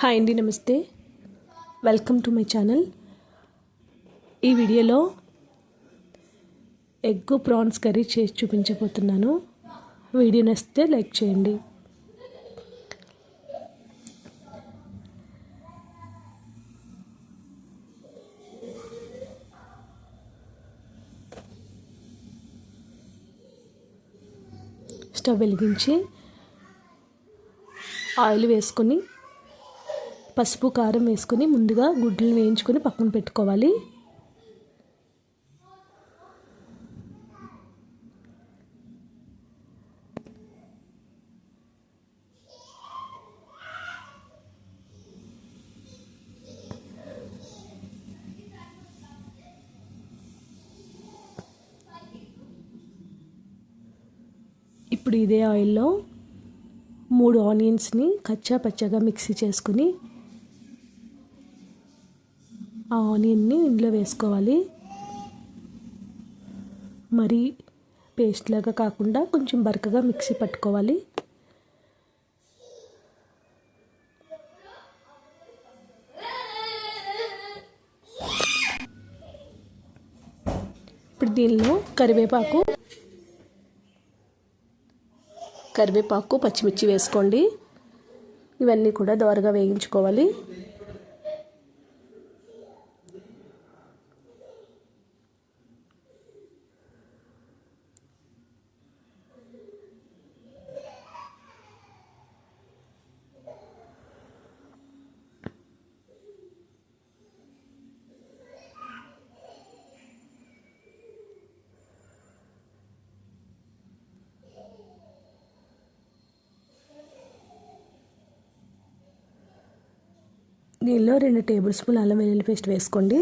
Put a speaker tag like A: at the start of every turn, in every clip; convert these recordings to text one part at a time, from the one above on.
A: Hi అండి నమస్తే. Welcome to my channel ఈ వీడియోలో ఎగ్ ప్రాన్స్ కర్రీ చేసి చూపించబోతున్నాను. వీడియో నచ్చితే లైక్ చేయండి. స్టవ్ వెలిగించి ఆయిల్ వేసుకొని పసుపు కారం వేసుకొని ముందుగా గుడ్లు వేయించుకొని పక్కన పెట్టుకోవాలి. ఇప్పుడు ఇదే ఆయిల్లో మూడు ఆనియన్స్ని కచ్చా పచ్చగా మిక్సీ చేసుకుని ఆ ఆనియన్ని ఇందులో వేసుకోవాలి. మరి పేస్ట్ లాగా కాకుండా కొంచెం బరకగా మిక్సీ పట్టుకోవాలి. ఇప్పుడు దీనిలో కరివేపాకు కరివేపాకు పచ్చిమిర్చి వేసుకోండి. ఇవన్నీ కూడా దోరగా వేయించుకోవాలి. దీనిలో రెండు టేబుల్ స్పూన్ అల్లం వెల్లుల్లి పేస్ట్ వేసుకోండి.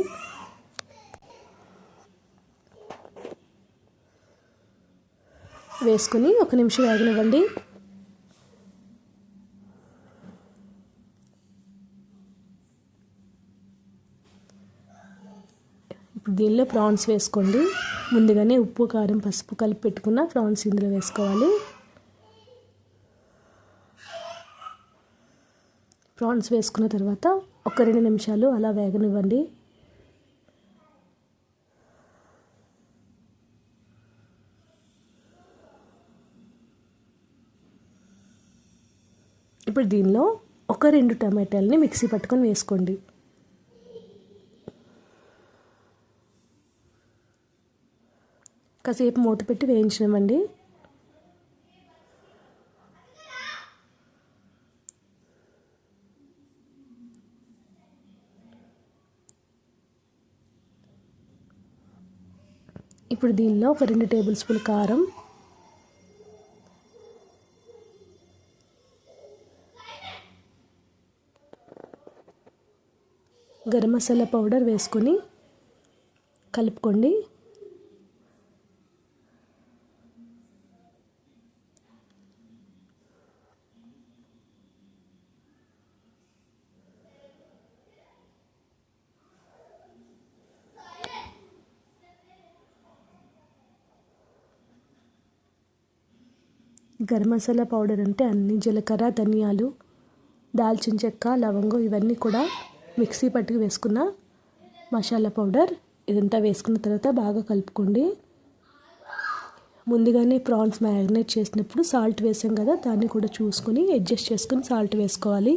A: వేసుకుని ఒక నిమిషం వేగనివ్వండి ఇప్పుడు దీనిలో ప్రాన్స్ వేసుకోండి. ముందుగానే ఉప్పు కారం పసుపు కలిపి పెట్టుకున్న ప్రాన్స్ ఇందులో వేసుకోవాలి. ప్రాన్స్ వేసుకున్న తర్వాత ఒక రెండు నిమిషాలు అలా వేగనివ్వండి. ఇప్పుడు దీనిలో ఒక రెండు టమాటాలని మిక్సీ పట్టుకొని వేసుకోండి. కాసేపు మూత పెట్టి వేయించినామండి ఇప్పుడు దీనిలో ఒక రెండు టేబుల్ స్పూన్ కారం. గరం మసాలా పౌడర్ వేసుకొని కలుపుకోండి. గరం మసాలా పౌడర్ అంటే అన్ని జీలకర్ర ధనియాలు దాల్చిన చెక్క లవంగం ఇవన్నీ కూడా మిక్సీ పట్టుకు వేసుకున్న మసాలా పౌడర్. ఇదంతా వేసుకున్న తర్వాత బాగా కలుపుకోండి. ముందుగానే ప్రాన్స్ మ్యారినేట్ చేసినప్పుడు సాల్ట్ వేసాం కదా దాన్ని కూడా చూసుకొని అడ్జస్ట్ చేసుకుని సాల్ట్ వేసుకోవాలి.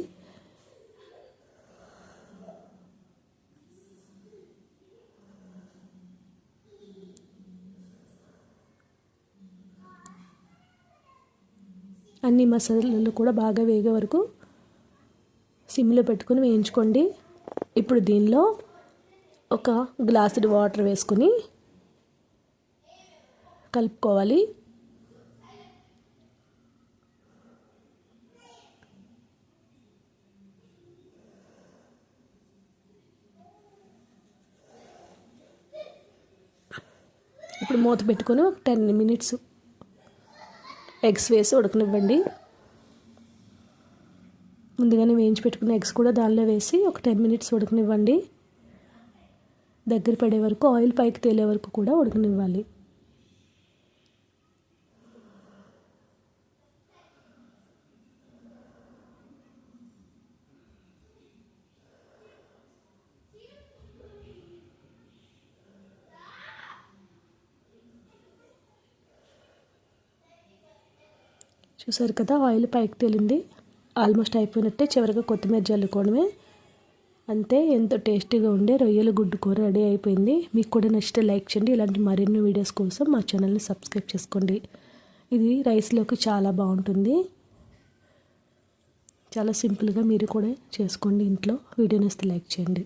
A: అన్ని మసాలాలు కూడా బాగా వేగే వరకు సిమ్లో పెట్టుకొని వేయించుకోండి. ఇప్పుడు దీనిలో ఒక గ్లాసుడ్ వాటర్ వేసుకొని కలుపుకోవాలి. ఇప్పుడు మూత పెట్టుకొని ఒక టెన్ మినిట్స్ ఎగ్స్ వేసి ఉడకనివ్వండి. ముందుగానే వేయించి పెట్టుకున్న ఎగ్స్ కూడా దానిలో వేసి ఒక టెన్ మినిట్స్ ఉడకనివ్వండి. దగ్గర పడే వరకు ఆయిల్ పైకి తేలే వరకు కూడా ఉడకనివ్వాలి. చూసారు కదా ఆయిల్ పైకి తేలింది. ఆల్మోస్ట్ అయిపోయినట్టే చివరిగా కొత్తిమీర జల్లుకోవడమే. అంతే ఎంతో టేస్టీగా ఉండే రొయ్యల గుడ్డు కూర రెడీ అయిపోయింది. మీకు కూడా నచ్చితే లైక్ చేయండి. ఇలాంటి మరిన్ని వీడియోస్ కోసం మా ఛానల్ని సబ్స్క్రైబ్ చేసుకోండి. ఇది రైస్లోకి చాలా బాగుంటుంది. చాలా సింపుల్గా మీరు కూడా చేసుకోండి ఇంట్లో. వీడియో నచ్చితే లైక్ చేయండి.